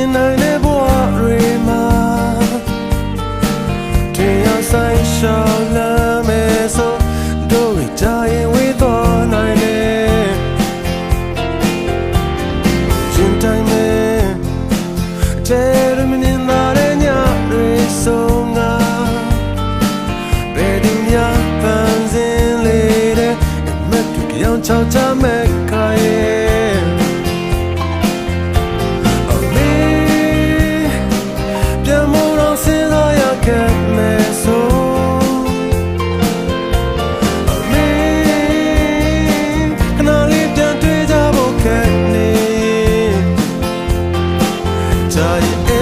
င်နိုင်တဲ့ဘဝတွေမှာတရားဆိုင်ရှာလမ်းမဲ့ဆိုတို့ရကြရဲ့ Say